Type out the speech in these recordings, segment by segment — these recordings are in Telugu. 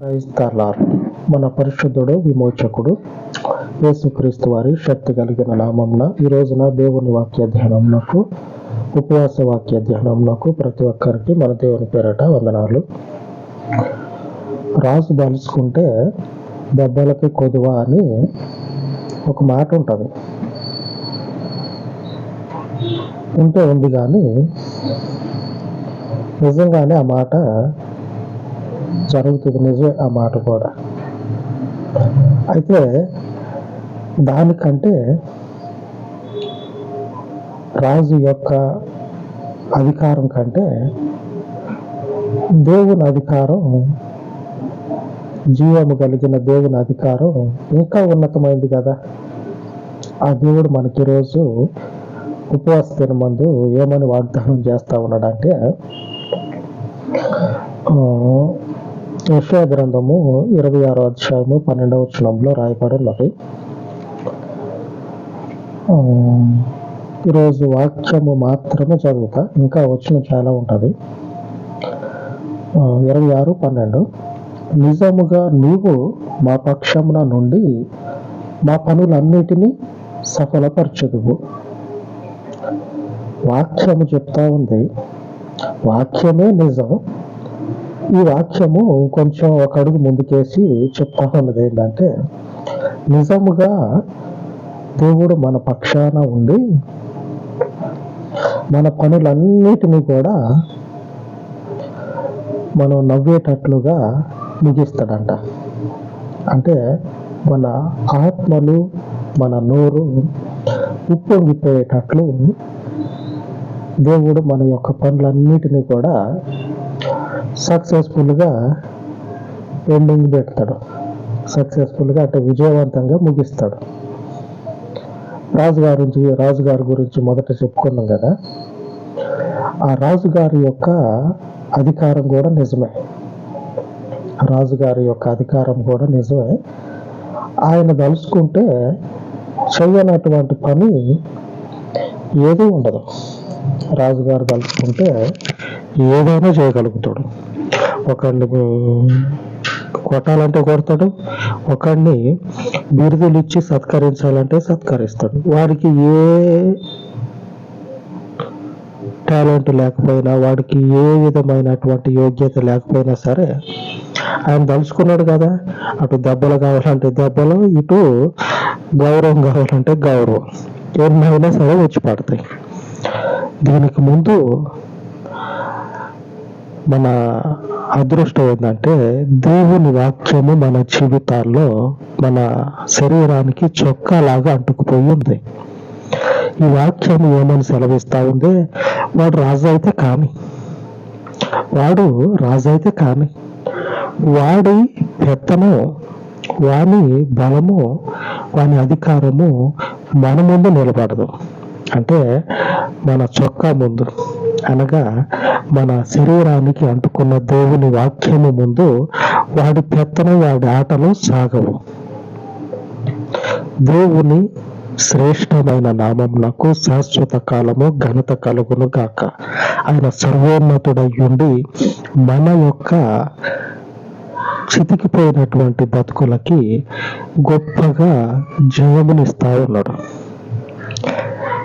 క్రైస్తలార్ మన పరిశుద్ధుడు విమోచకుడు యేసుక్రీస్తు వారి శక్తి కలిగిన నామంన ఈ రోజున దేవుని వాక్య ధ్యానంకు ఉపవాస వాక్య ధ్యానంకు ప్రతి ఒక్కరికి మన దేవుని పేరట వందనాలు. రాజు దలుచుకుంటే దెబ్బలకి కొదువ అని ఒక మాట ఉంటుంది. ఉంటే ఉంది కానీ నిజంగానే ఆ మాట జరుగుతుంది. నిజమే ఆ మాట కూడా. అయితే దానికంటే రాజు యొక్క అధికారం కంటే దేవుని అధికారం జీవము కలిగిన దేవుని అధికారం ఇంకా ఉన్నతమైంది కదా. ఆ దేవుడు మనకి ఈరోజు ఉపవాస దినమందు ఏమని వాగ్దానం చేస్తా ఉన్నాడంటే ఆ, గ్రంథము ఇరవై ఆరో అధ్యాయము పన్నెండవ వచనంలో రాయబడి ఉన్నది ఈరోజు వాక్యము మాత్రమే చదువుతా. ఇంకా వచ్చిన చాలా ఉంటుంది. ఇరవై ఆరు పన్నెండు. నిజముగా నీవు మా పక్షమున నుండి మా పనులన్నిటినీ సఫలపరచదువు. వాక్యము చెప్తా ఉంది. వాక్యమే నిజం. ఈ వాక్యము ఇంకొంచెం ఒక అడుగు ముందుకేసి చెప్తా ఉన్నది ఏంటంటే నిజముగా దేవుడు మన పక్షాన ఉండి మన పనులన్నిటినీ కూడా మనం నవ్వేటట్లుగా ముగిస్తాడంట. అంటే మన ఆత్మలు మన నోరు ఉప్పొంగిపోయేటట్లు దేవుడు మన యొక్క పనులన్నిటినీ కూడా సక్సెస్ఫుల్గా ఎండింగ్ పెడతాడు సక్సెస్ఫుల్గా అంటే విజయవంతంగా ముగిస్తాడు. రాజుగారి గురించి రాజుగారి గురించి మొదట చెప్పుకున్నాం కదా. ఆ రాజుగారి యొక్క అధికారం కూడా నిజమే. రాజుగారి యొక్క అధికారం కూడా నిజమే. ఆయన తలుచుకుంటే చేయనటువంటి పని ఏదీ ఉండదు. రాజుగారు తలుచుకుంటే ఏదైనా చేయగలుగుతాడు. ఒకడిని కొట్టాలంటే కొడతాడు ఒకడిని బిరుదులు ఇచ్చి సత్కరించాలంటే సత్కరిస్తాడు. వాడికి ఏ టాలెంట్ లేకపోయినా వాడికి ఏ విధమైనటువంటి యోగ్యత లేకపోయినా సరే ఆయన తలుచుకున్నాడు కదా అటు దెబ్బలు కావాలంటే దెబ్బలు ఇటు గౌరవం కావాలంటే గౌరవం. ఎన్నైనా సరే వచ్చి పడతాయి. దీనికి ముందు మన అదృష్టం ఏంటంటే దేవుని వాక్యము మన జీవితాల్లో మన శరీరానికి చొక్కాలాగా అంటుకుపోయి ఉంది. ఈ వాక్యం ఏమని సెలవిస్తా ఉంది? వాడు రాజు అయితే కాని వాడు రాజు అయితే కాని వాడి పెత్తము వాని బలము వాని అధికారము మన ముందు నిలబడదు. అంటే మన చొక్కా ముందు. అనగా మన శరీరానికి అంటుకున్న దేవుని వాక్యము ముందు వాడి పెత్తన వాడి ఆటలు సాగవు. దేవుని శ్రేష్టమైన నామమునకు శాశ్వత కాలము ఘనత కలుగును గాక. ఆయన సర్వోన్నతుడై ఉండి మన యొక్క చితికిపోయినటువంటి బతుకులకి గొప్పగా జయమునిస్తా ఉన్నాడు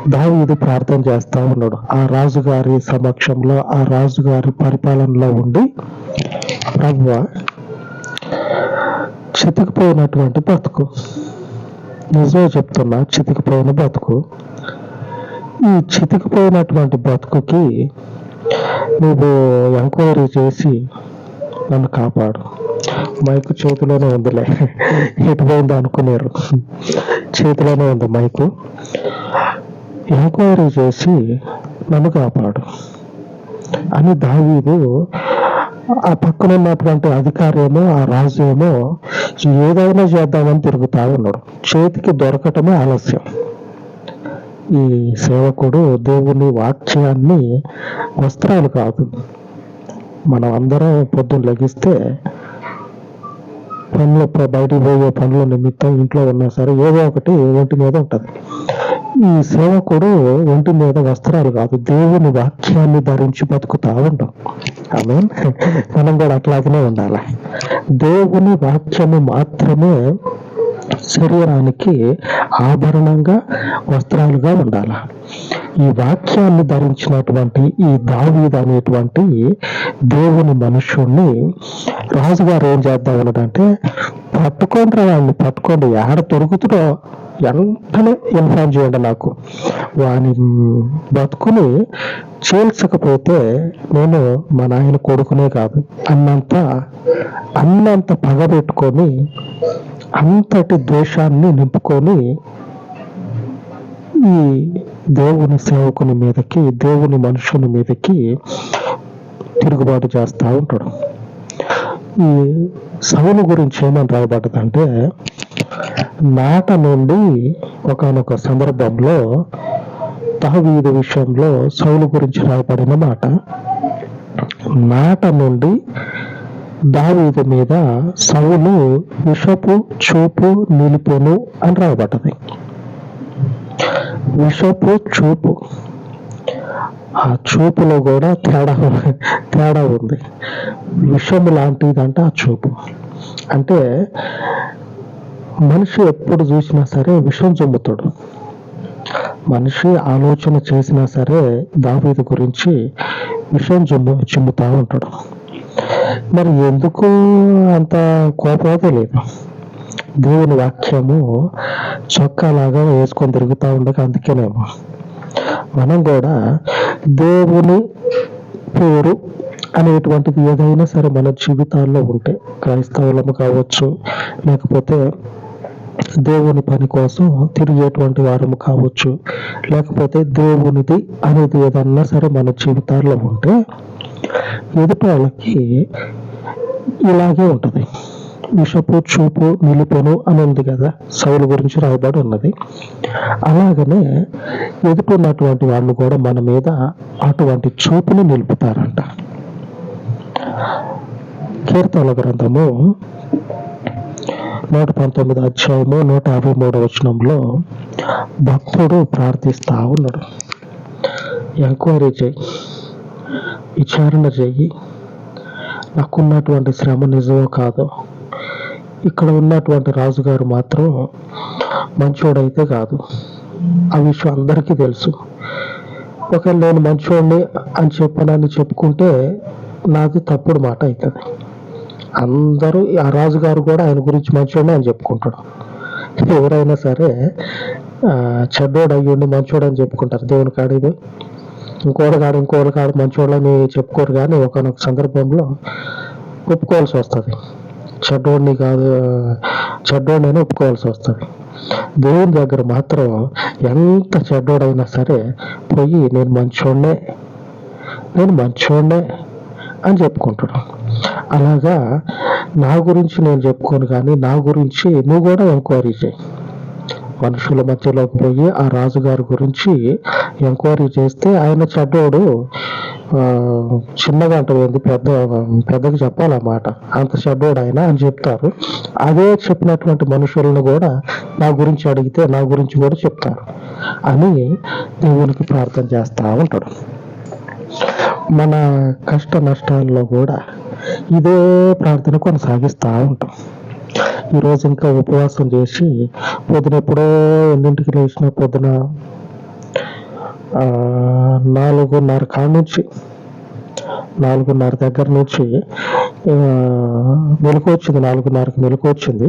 దావీదు ప్రార్థన చేస్తా ఉన్నాడు. ఆ రాజుగారి సమక్షంలో ఆ రాజుగారి పరిపాలనలో ఉండి ప్రభు చితికిపోయినటువంటి బతుకు. నిజమే చెప్తున్నా చితికిపోయిన బతుకు. ఈ చితికిపోయినటువంటి బతుకుకి నువ్వు ఎంక్వైరీ చేసి నన్ను కాపాడు. మైకు చేతిలోనే ఉందిలే. ఎటు అనుకునేరు. చేతిలోనే ఉంది మైకు. ఎంక్వైరీ చేసి నన్ను కాపాడు. అని దావీదు ఆ పక్కన ఉన్నటువంటి అధికారి ఏమో ఆ రాజు ఏమో ఏదైనా చేద్దామని తిరుగుతా ఉన్నాడు. చేతికి దొరకటమే ఆలస్యం. ఈ సేవకుడు దేవుని వాక్యాన్ని వస్త్రాలు కాదు. మనం అందరం పొద్దున్న లెగిస్తే పనులు బయటికి పోయే పనుల నిమిత్తం ఇంట్లో ఉన్నా సరే ఏదో ఒకటి ఒంటి మీద ఉంటుంది. ఈ సేవకుడు ఒంటి మీద వస్త్రాలు కాదు దేవుని వాక్యాన్ని ధరించి బతుకుతా ఉంటాం. ఆమె మనం కూడా అట్లాగనే ఉండాలి? దేవుని వాక్యము మాత్రమే శరీరానికి ఆభరణంగా వస్త్రాలుగా ఉండాలి? ఈ వాక్యాన్ని ధరించినటువంటి ఈ దావీద్ అనేటువంటి దేవుని మనుషుణ్ణి రాజుగారు ఏం చేద్దాం అన్నాడంటే పట్టుకోండి వాడిని పట్టుకోండి. ఎక్కడ దొరుకుతుందో వెంటనే ఇన్ఫార్మ్ చేయండి నాకు. వాని బతుకుని చేల్చకపోతే నేను మా నాయన కొడుకునే కాదు. అన్నంత అన్నంత పగ పెట్టుకొని అంతటి ద్వేషాన్ని నింపుకొని ఈ దేవుని సేవకుని మీదకి దేవుని మనుషుని మీదకి తిరుగుబాటు చేస్తూ ఉంటాడు. ఈ సౌలు గురించి ఏమని రాయబడ్డదంటే నాట నుండి ఒకానొక సందర్భంలో తహవీదు విషయంలో సౌలు గురించి రాయబడిన మాట నాట నుండి దావీదు మీద సవులు విషపు చూపు నిలుపును అని రాయబడ్డది. విషపు చూపు. ఆ చూపులో కూడా తేడా తేడా ఉంది. విషము లాంటిదంటే ఆ చూపు. అంటే మనిషి ఎప్పుడు చూసినా సరే విషం జమ్ముతాడు మనిషి ఆలోచన చేసినా సరే దావీదు గురించి విషం జమ్ము చిమ్ముతా ఉంటాడు. మరి ఎందుకు అంత కోపం లేదు దేవుని వాక్యము చొక్కాలాగా వేసుకొని తిరుగుతూ ఉండక అందుకేనేమో. మనం కూడా దేవుని పేరు అనేటువంటిది ఏదైనా సరే మన జీవితాల్లో ఉంటే క్రైస్తవులము కావచ్చు లేకపోతే దేవుని పని కోసం తిరిగేటువంటి వారము కావచ్చు లేకపోతే దేవునిది అనేది ఏదన్నా సరే మన జీవితాల్లో ఉంటే ఎదుటి వాళ్ళకి ఇలాగే ఉంటుంది. విషపు చూపు నిలుపును అని ఉంది కదా సౌలు గురించి రాయబడి ఉన్నది. అలాగనే ఎదుటిన్నటువంటి వాళ్ళు కూడా మన మీద అటువంటి చూపుని నిలుపుతారంట. కీర్తన గ్రంథము నూట పంతొమ్మిది అధ్యాయము నూట యాభై మూడు వచనంలో భక్తుడు ప్రార్థిస్తా ఉన్నాడు. ఎంక్వైరీ చేయి. విచారణ చేయి. నాకున్నటువంటి శ్రమ నిజమో కాదో ఇక్కడ ఉన్నటువంటి రాజుగారు మాత్రం మంచోడైతే కాదు. ఆ విషయం అందరికీ తెలుసు. ఒకవేళ నేను మంచోడిని అని చెప్పనని చెప్పుకుంటే నాది తప్పుడు మాట అవుతుంది అందరూ ఆ రాజుగారు కూడా ఆయన గురించి మంచోడే అని చెప్పుకుంటాడు. ఎవరైనా సరే చెడ్డోడు అయ్యుండి మంచోడు అని చెప్పుకుంటారు దేవుని కాడిది ఇంకోటి కాడు ఇంకోటి కాడు మంచోళ్ళని చెప్పుకోరు కానీ ఒకనొక సందర్భంలో ఒప్పుకోవాల్సి వస్తుంది. చెడ్డోడిని కాదు చెడ్డోడిని ఒప్పుకోవాల్సి వస్తుంది. దేవుని దగ్గర మాత్రం ఎంత చెడ్డోడైనా సరే పోయి నేను మంచోడ్నే నేను మంచోడ్నే అని చెప్పుకుంటాడు. అలాగా నా గురించి నేను చెప్పుకోను కానీ నా గురించి నువ్వు కూడా ఎంక్వైరీ చేయి. మనుషుల మధ్యలోకి పోయి ఆ రాజుగారి గురించి ఎంక్వైరీ చేస్తే ఆయన చెడ్డోడు చిన్నగా అంటుంది పెద్ద పెద్దకి చెప్పాలన్నమాట. అంత చెడ్డోడు ఆయన అని చెప్తారు. అదే చెప్పినటువంటి మనుషులను కూడా నా గురించి అడిగితే నా గురించి కూడా చెప్తారు అని దేవునికి ప్రార్థన చేస్తా ఉంటాడు. మన కష్ట నష్టాల్లో కూడా ఇదే ప్రార్థన కొనసాగిస్తూ ఉంటాం. ఈరోజు ఇంకా ఉపవాసం చేసి పొద్దున ఎప్పుడో ఎన్నింటికి లేచిన పొద్దున నాలుగున్నర కాడ నుంచి నాలుగున్నర దగ్గర నుంచి ఆ, మెలకు వచ్చింది నాలుగున్నరకి మెలకు వచ్చింది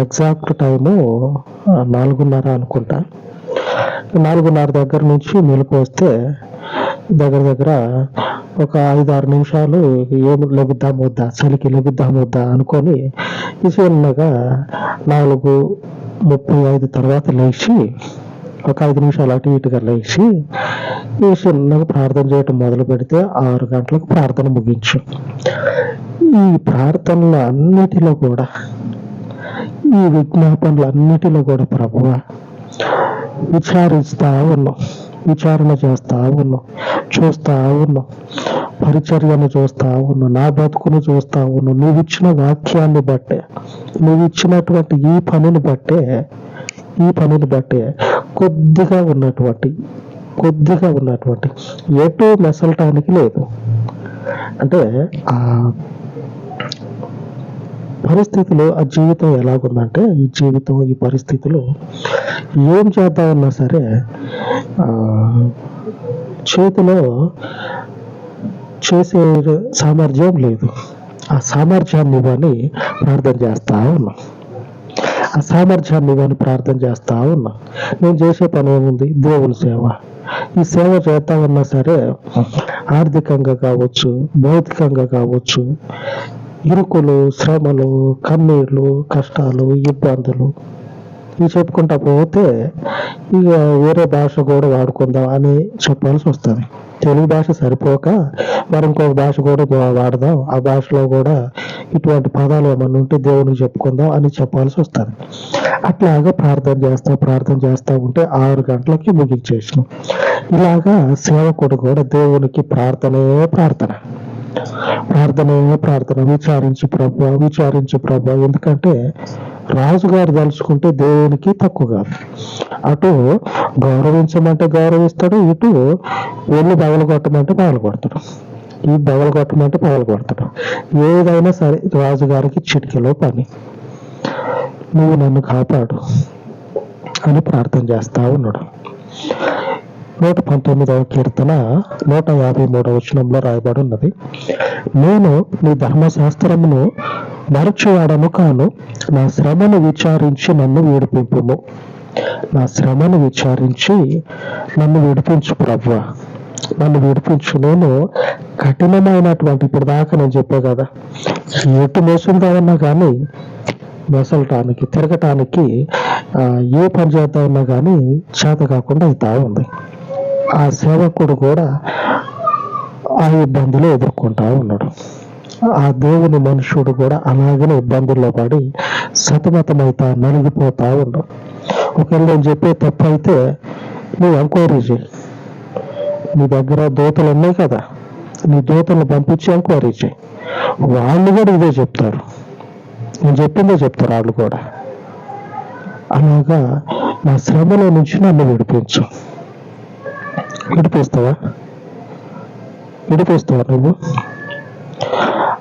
ఎగ్జాక్ట్ టైము నాలుగున్నర అనుకుంటా. నాలుగున్నర దగ్గర నుంచి మెలకు వస్తే దగ్గర దగ్గర ఒక ఐదు ఆరు నిమిషాలు ఏం లెగుద్దాం వద్దా చలికి లెగుద్దాం వద్దా అనుకొని ఈ నాలుగు ముప్పై ఐదు తర్వాత లేచి ఒక ఐదు నిమిషాలు అటు ఇటుగా లేచి ఈ ప్రార్థన చేయటం మొదలు పెడితే ఆరు గంటలకు ప్రార్థన ముగించు. ఈ ప్రార్థనలు అన్నిటిలో కూడా ఈ విజ్ఞాపనలు అన్నిటిలో కూడా ప్రభువ విచారిస్తా ఉన్నాం. విచారణ చేస్తా ఉన్నాం చూస్తా ఉన్నాం పరిచర్యను చూస్తా ఉన్నాం నా బతుకును చూస్తా ఉన్నాం నువ్వు ఇచ్చిన వాక్యాన్ని బట్టే నువ్వు ఇచ్చినటువంటి ఈ పనిని బట్టే ఈ పనిని బట్టే కొద్దిగా ఉన్నటువంటి కొద్దిగా ఉన్నటువంటి ఎటు మెసలటానికి లేదు. అంటే ఆ పరిస్థితులు ఆ జీవితం ఎలాగుందంటే ఈ జీవితం ఈ పరిస్థితులు ఏం చేద్దామన్నా సరే చేతిలో చేసే సామర్థ్యం లేదు. ఆ సామర్థ్యాన్ని ఇవ్వని ప్రార్థన చేస్తా ఉన్నాం. ఆ సామర్థ్యాన్ని ఇవ్వని ప్రార్థన చేస్తా ఉన్నా. నేను చేసే పని ఏముంది? దేవుని సేవ. ఈ సేవ చేస్తా ఉన్నా సరే ఆర్థికంగా కావచ్చు భౌతికంగా కావచ్చు ఇరుకులు శ్రమలు కన్నీళ్ళు కష్టాలు ఇబ్బందులు. ఇవి చెప్పుకుంటా పోతే ఇక వేరే భాష కూడా వాడుకుందాం అని చెప్పాల్సి వస్తుంది. తెలుగు భాష సరిపోక మరి ఇంకొక భాష కూడా వాడదాం. ఆ భాషలో కూడా ఇటువంటి పదాలు ఏమన్నా ఉంటే దేవునికి చెప్పుకుందాం అని చెప్పాల్సి వస్తుంది. అట్లాగా ప్రార్థన చేస్తా ప్రార్థన చేస్తా ఉంటే ఆరు గంటలకి ముగించేసినాం. ఇలాగా సేవకుడు కూడా దేవునికి ప్రార్థనే ప్రార్థన. ప్రార్థన ప్రార్థన విచారించు ప్రభు విచారించు ప్రభా. ఎందుకంటే రాజుగారు తలుచుకుంటే దేవునికి తక్కువ కాదు. అటు గౌరవించమంటే గౌరవిస్తాడు ఇటు వెళ్ళి బగలు కొట్టమంటే బగలు కొడతాడు. ఈ బగలు కొట్టమంటే బగలు కొడతాడు. ఏదైనా సరే రాజుగారికి చిటికలో పని. నువ్వు నన్ను కాపాడు అని ప్రార్థన చేస్తా ఉన్నాడు. నూట పంతొమ్మిదవ కీర్తన నూట యాభై మూడవ వచనంలో రాయబడి ఉన్నది. నేను నీ ధర్మశాస్త్రమును మరచువాడను కాను నా శ్రమను విచారించి నన్ను విడిపింపుము. నా శ్రమను విచారించి నన్ను విడిపించు ప్రభు నన్ను విడిపించు. నేను కఠినమైనటువంటి ఇప్పుడు దాకా నేను చెప్పే కదా ఎటు మోసుందామన్నా కానీ మెసలటానికి తిరగటానికి ఏ పని చేద్దామన్నా కానీ చేత కాకుండా అవుతా ఉంది. ఆ సేవకుడు కూడా ఆ ఇబ్బందులు ఎదుర్కొంటా ఉన్నాడు. ఆ దేవుని మనుషుడు కూడా అలాగనే ఇబ్బందుల్లో పడి సతమతమవుతా నలిగిపోతా ఉన్నాడు. ఒకవేళ నేను చెప్పే తప్పు అయితే నువ్వు ఎంక్వైరీ చేయి. నీ దగ్గర దోతలు ఉన్నాయి కదా నీ దోతలను పంపించి ఎంక్వైరీ చేయి. వాళ్ళు కూడా ఇదే చెప్తారు. నేను చెప్పిందే చెప్తారు వాళ్ళు కూడా. అలాగా నా శ్రమలో నుంచి నన్ను విడిపించు. విడిపిస్తావా? విడిపిస్తావా నువ్వు?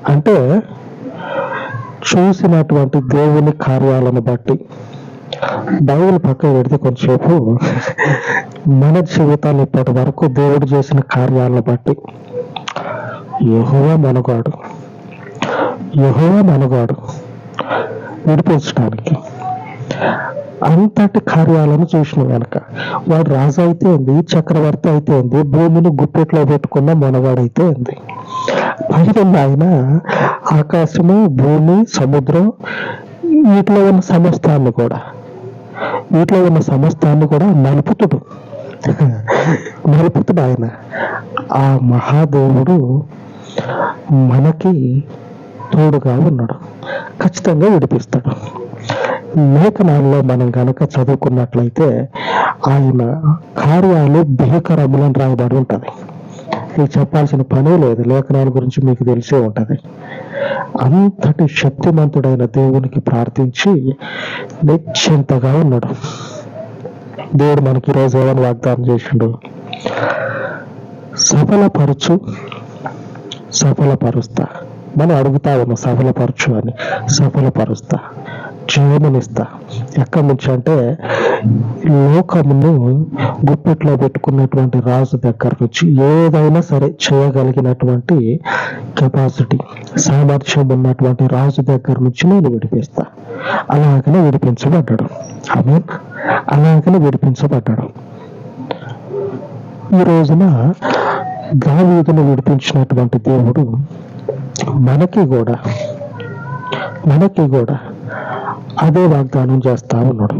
అంటే చూసినటువంటి దేవుని కార్యాలను బట్టి బైబిల్ పక్క పెడితే కొంచెంసేపు మన జీవితాలు ఇప్పటి వరకు దేవుడు చేసిన కార్యాలను బట్టి యహోవా మనగాడు యహోవా మనగాడు విడిపించడానికి అంతటి కార్యాలను చూసిన వెనక వాడు రాజు అయితే ఉంది చక్రవర్తి అయితే ఉంది భూమిని గుప్పెట్లో పెట్టుకున్న మనవాడైతే ఉంది. పైన ఆయన ఆకాశము భూమి సముద్రం వీటిలో ఉన్న సమస్తాన్ని కూడా వీటిలో ఉన్న సమస్తాన్ని కూడా నలుపుతుడు. నలుపుతుడు ఆయన. ఆ మహాదేవుడు మనకి తోడుగా ఉన్నాడు. ఖచ్చితంగా విడిపిస్తాడు. లేఖనాల్లో మనం గనక చదువుకున్నట్లయితే ఆయన కార్యాలు బిహకరములను రాయబడి ఉంటది. ఇది చెప్పాల్సిన పనే లేదు. లేఖనాల గురించి మీకు తెలిసే ఉంటది. అంతటి శక్తిమంతుడైన దేవునికి ప్రార్థించి నిశ్చింతగా ఉన్నాడు. దేవుడు మనకి ఈరోజు ఏమని వాగ్దానం చేసిండు? సఫలపరచు సఫలపరుస్తా. మనం అడుగుతా ఉన్నాం సఫలపరచు అని. సఫలపరుస్తా. జీవమునిస్తా ఎక్కడి నుంచి అంటే లోకమును గుప్పెట్లో పెట్టుకున్నటువంటి రాజు దగ్గర నుంచి ఏదైనా సరే చేయగలిగినటువంటి కెపాసిటీ సామర్థ్యం ఉన్నటువంటి రాజు దగ్గర నుంచి నేను విడిపిస్తా. అలాగనే విడిపించబడ్డాడు. ఆమె అలాగనే విడిపించబడ్డాడు. ఈ రోజున దావీదును విడిపించినటువంటి దేవుడు మనకి కూడా మనకి కూడా అదే వాగ్దానం చేస్తా ఉన్నాడు.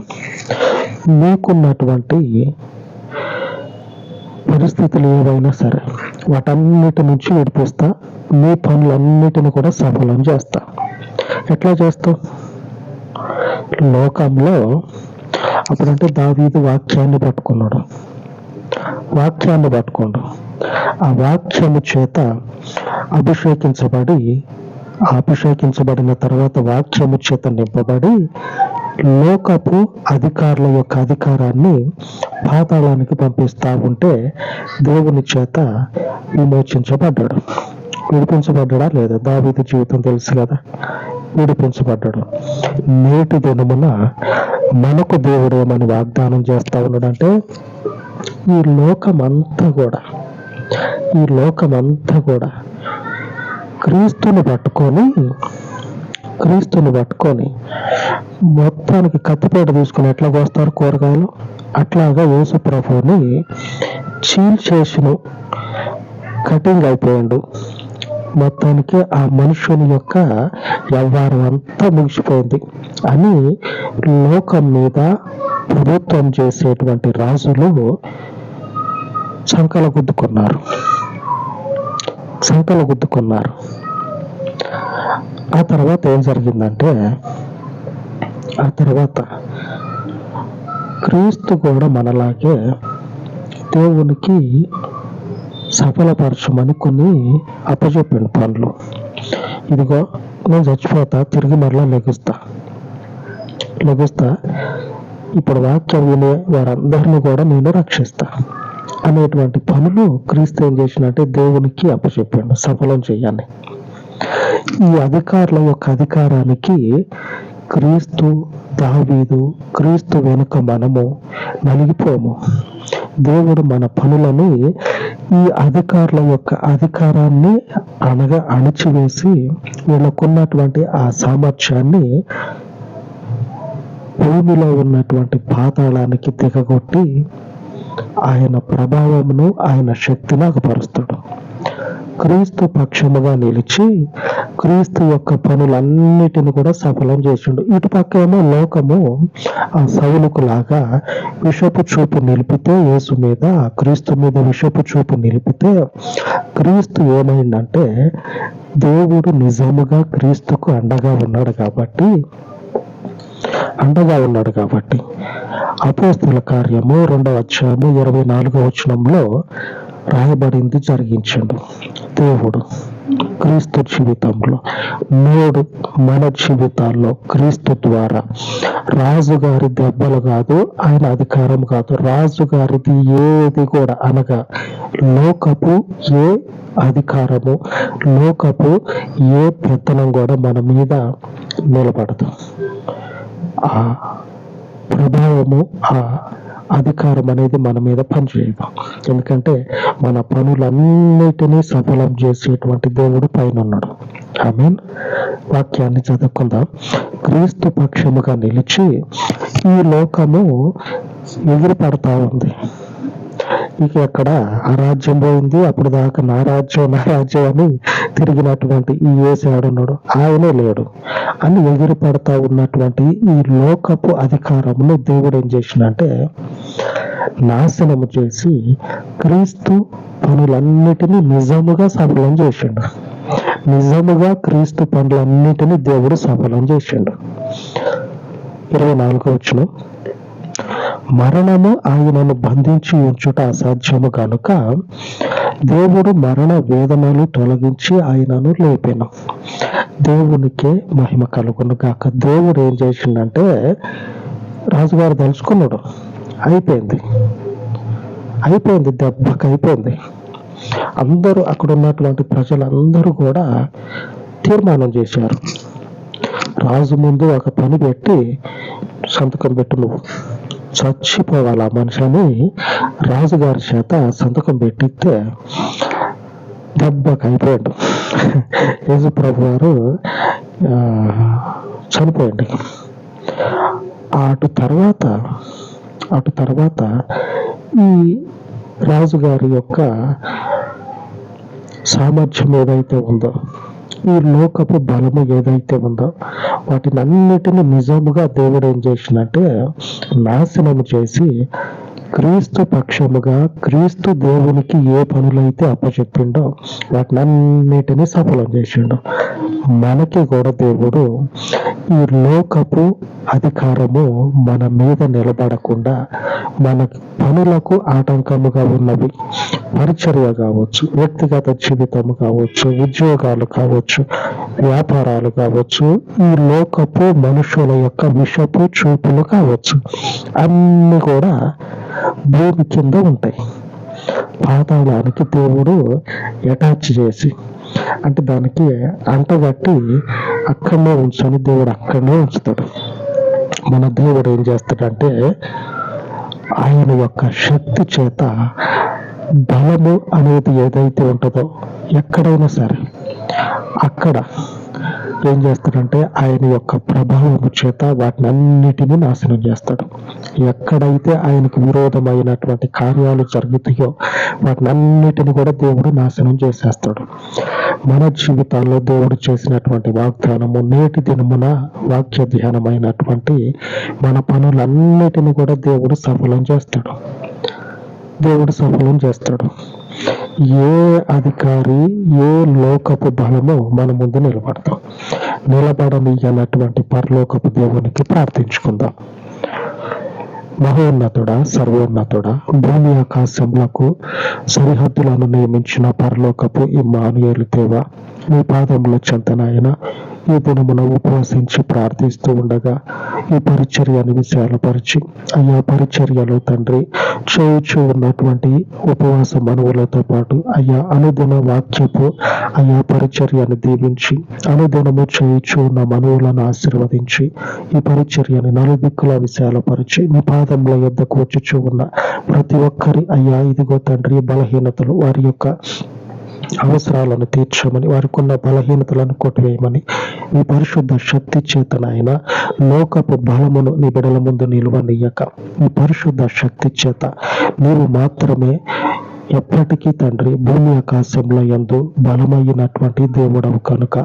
మీకున్నటువంటి పరిస్థితులు ఏవైనా సరే వాటన్నిటి నుంచి విడిపిస్తా మీ పనులన్నిటిని కూడా సఫలం చేస్తా. ఎట్లా చేస్తావు లోకంలో అప్పుడంటే దావీదు వాక్యాన్ని పట్టుకున్నాడు. వాక్యాన్ని పట్టుకోండు. ఆ వాక్యము చేత అభిషేకించబడి అభిషేకించబడిన తర్వాత వాక్యము చేత నింపబడి లోకపు అధికారుల యొక్క అధికారాన్ని పాతాళానికి పంపిస్తా ఉంటే దేవుని చేత విమోచించబడ్డాడు. విడిపించబడ్డా లేదా దావీదు జీవితం తెలుసు కదా. విడిపించబడ్డాడు. నేటి దినమున మనకు దేవుడు ఏమని వాగ్దానం చేస్తా ఉన్నాడంటే ఈ లోకమంతా కూడా ఈ లోకమంతా కూడా క్రీస్తుని పట్టుకొని క్రీస్తుని పట్టుకొని మొత్తానికి కత్తిపేట తీసుకుని ఎట్లా కోస్తారు కూరగాయలు? అట్లాగా యేసు ప్రభుని చీల్చేసును కటింగ్ అయిపోయాడు. మొత్తానికి ఆ మనుషుని యొక్క వ్యవహారం అంతా ముగిసిపోయింది. అని లోకం మీద ప్రభుత్వం చేసేటువంటి రాజులు చంకల గుద్దుకున్నారు సంకల గుద్దుకున్నారు. ఆ తర్వాత ఏం జరిగిందంటే ఆ తర్వాత క్రీస్తు కూడా మనలాగే దేవునికి సఫలపరచమని కొన్ని అప్పచెప్పాడు పనులు ఇదిగో నేను చచ్చిపోతా తిరిగి మరలా లెగుస్తా. లెగుస్తా. ఇప్పుడు వాక్యం వినే వారందరినీ కూడా నేను రక్షిస్తా. అనేటువంటి పనులు క్రీస్తు ఏం చేసినట్టే దేవునికి అప్పచెప్పాడు సఫలం చేయాలి. ఈ అధికారుల యొక్క అధికారానికి క్రీస్తు దావీదు క్రీస్తు వెనుక మనము నలిగిపోము. దేవుడు మన పనులని ఈ అధికారుల యొక్క అధికారాన్ని అనగా అణిచివేసి వీళ్ళకున్నటువంటి ఆ సామర్థ్యాన్ని భూమిలో ఉన్నటువంటి పాతాళానికి దిగగొట్టి ఆయన ప్రభావమును ఆయన శక్తిని అగపరుస్తాడు క్రీస్తు పక్షముగా నిలిచి క్రీస్తు యొక్క పనులన్నిటిని కూడా సఫలం చేసిండు. ఇటు పక్క ఏమో లోకము ఆ సౌలుకు లాగా విషపు చూపు నిలిపితే యేసు మీద క్రీస్తు మీద విషపు చూపు నిలిపితే క్రీస్తు ఏమైందంటే దేవుడు నిజముగా క్రీస్తుకు అండగా ఉన్నాడు కాబట్టి అండగా ఉన్నాడు కాబట్టి అపోస్తుల కార్యము రెండవ అధ్యాయము ఇరవై నాలుగో వచనంలో రాయబడింది జరిగించాడు. దేవుడు క్రీస్తు జీవితంలో నేడు మన జీవితాల్లో క్రీస్తు ద్వారా రాజుగారి దెబ్బలు కాదు ఆయన అధికారం కాదు రాజుగారిది ఏది కూడా అనగా లోకపు ఏ అధికారము లోకపు ఏ పెత్తనం కూడా మన మీద నిలబడదు. ఆ ప్రభావము ఆ అధికారం అనేది మన మీద పనిచేయదు. ఎందుకంటే మన పనులన్నిటినీ సఫలం చేసేటువంటి దేవుడు పైన ఉన్నాడు ఐ వాక్యాన్ని చదువుకుందాం. క్రీస్తు పక్షముగా నిలిచి ఈ లోకము ఎగిరి పడతా ఉంది. ఇక అక్కడ ఆ రాజ్యం పోయింది అప్పుడు దాకా నా రాజ్యం నా రాజ్యం అని తిరిగినటువంటి ఈ ఏసాడున్నాడు ఆయనే లేడు. అని ఎగిరి పడతా ఉన్నటువంటి ఈ లోకపు అధికారమును దేవుడు ఏం చేసినంటే నాశనము చేసి క్రీస్తు పనులన్నిటినీ నిజముగా సఫలం చేసిండు. నిజముగా క్రీస్తు పనులన్నిటినీ దేవుడు సఫలం చేసిండు. ఇరవై నాలుగో వచ్చిన మరణము ఆయనను బంధించి ఉంచుట అసాధ్యము కనుక దేవుడు మరణ వేదనలు తొలగించి ఆయనను లేపాను. దేవునికే మహిమ కలుగును కాక దేవుడు ఏం చేసిండంటే రాజుగారు తలుచుకున్నాడు. అయిపోయింది. అయిపోయింది దెబ్బకి అయిపోయింది. అందరూ అక్కడ ఉన్నటువంటి ప్రజలందరూ కూడా తీర్మానం చేశారు. రాజు ముందు ఒక పని పెట్టి సంతకం పెట్టు నువ్వు. చచ్చిపోవాలి ఆ మనిషి అని రాజుగారి చేత సంతకం పెట్టిస్తే దెబ్బకి అయిపోయాడు. యేసు ప్రభు వారు చనిపోయండి. అటు తర్వాత అటు తర్వాత ఈ రాజుగారి యొక్క సామర్థ్యం ఏదైతే ఉందో ఈ లోకపు బలము ఏదైతే ఉందో వాటిని అన్నిటిని నిజముగా దేవుడు ఏం చేసినట్టే నాశనం చేసి క్రీస్తు పక్షముగా క్రీస్తు దేవునికి ఏ పనులైతే అప్పచెప్పిండో వాటినన్నిటినీ సఫలం చేసిండు మనకి కూడా దేవుడు ఈ లోకపు అధికారము మన మీద నిలబడకుండా మన పనులకు ఆటంకముగా ఉన్నవి పరిచర్య కావచ్చు వ్యక్తిగత జీవితం కావచ్చు ఉద్యోగాలు కావచ్చు వ్యాపారాలు కావచ్చు ఈ లోకపు మనుషుల యొక్క విషపు చూపులు కావచ్చు అన్ని కూడా భూమి కింద ఉంటాయి. పాతాళానికి దేవుడు అటాచ్ చేసి అంటే దానికి అంటగట్టి అక్కడనే ఉంచని దేవుడు అక్కడనే ఉంచుతాడు. మన దేవుడు ఏం చేస్తాడంటే ఆయన యొక్క శక్తి చేత బలము అనేది ఏదైతే ఉంటుందో ఎక్కడైనా సరే అక్కడ ఏం చేస్తాడంటే ఆయన యొక్క ప్రభావము చేత వాటిని అన్నిటినీ నాశనం చేస్తాడు. ఎక్కడైతే ఆయనకు విరోధమైనటువంటి కార్యాలు జరుగుతాయో వాటిని అన్నిటిని కూడా దేవుడు నాశనం చేసేస్తాడు. మన జీవితాల్లో దేవుడు చేసినటువంటి వాగ్దానము నేటి దినమున వాక్య ధ్యానమైనటువంటి మన పనులన్నిటిని కూడా దేవుడు సఫలం చేస్తాడు. దేవుడు సఫలం చేస్తాడు. ఏ అధికారి ఏ లోకపు బలము మన ముందు నిలబడతాం. నిలబడనీయనటువంటి పరలోకపు దేవునికి ప్రార్థించుకుందాం. మహోన్నతుడా సర్వోన్నతుడా భూమి ఆకాశములకు సరిహద్దులను నియమించిన పరలోకపు ఈ మానుయేలు దేవ నీ పాదముల చెంతనాయన ఈ దినమున ఉపవసించి ప్రార్థిస్తూ ఉండగా ఈ పరిచర్యను విశాలపరిచి అయ్యా పరిచర్యలో తండ్రి చేయుచు ఉన్నటువంటి ఉపవాస మనువులతో పాటు అయ్యా అనుదిన వాక్యపు అయ్యా పరిచర్యను దీవించి అనుదినము చేయుచు ఉన్న మనువులను ఆశీర్వదించి ఈ పరిచర్యని నలుదిక్కుల విశాలపరిచి మీ పాదముల యొద్దకు వచ్చుచూ ఉన్న ప్రతి ఒక్కరి అయ్యా ఇదిగో తండ్రి బలహీనతలు వారి యొక్క అవసరాలను తీర్చమని వారికి ఉన్న బలహీనతలను కొట్టివేయమని ఈ పరిశుద్ధ శక్తి చేతనైన లోకపు బలమును నీ బిడల ముందు నిలువనీయక. ఈ పరిశుద్ధ శక్తి చేత నీవు మాత్రమే ఎప్పటికీ తండ్రి భూమి ఆకాశంలో ఎందు బలమైనటువంటి దేవుడవు కనుక.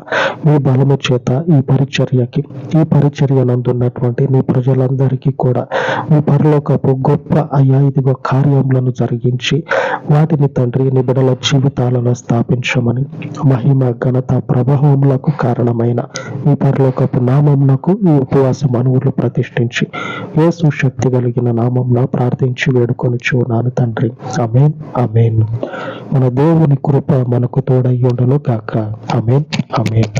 మీ బలము చేత ఈ పరిచర్యకి ఈ పరిచర్య నందున్నటువంటి మీ ప్రజలందరికీ కూడా మీ పరలోకపు గొప్ప అయ్యా ఇదిగో కార్యములను జరిగించి వాటిని తండ్రి నీ బిడల జీవితాలలో స్థాపించమని మహిమ ఘనత ప్రభావములకు కారణమైన మీ పరలోకపు నామమునకు ఈ ఉపవాస మనువులు ప్రతిష్ఠించి ఏ సుశక్తి కలిగిన నామంలో ప్రార్థించి వేడుకొని చూడాను తండ్రి. అమేన్ అమేన్ మన దేవుని కృప మనకు తోడయ్యుండను కాక అమేన్ అమేన్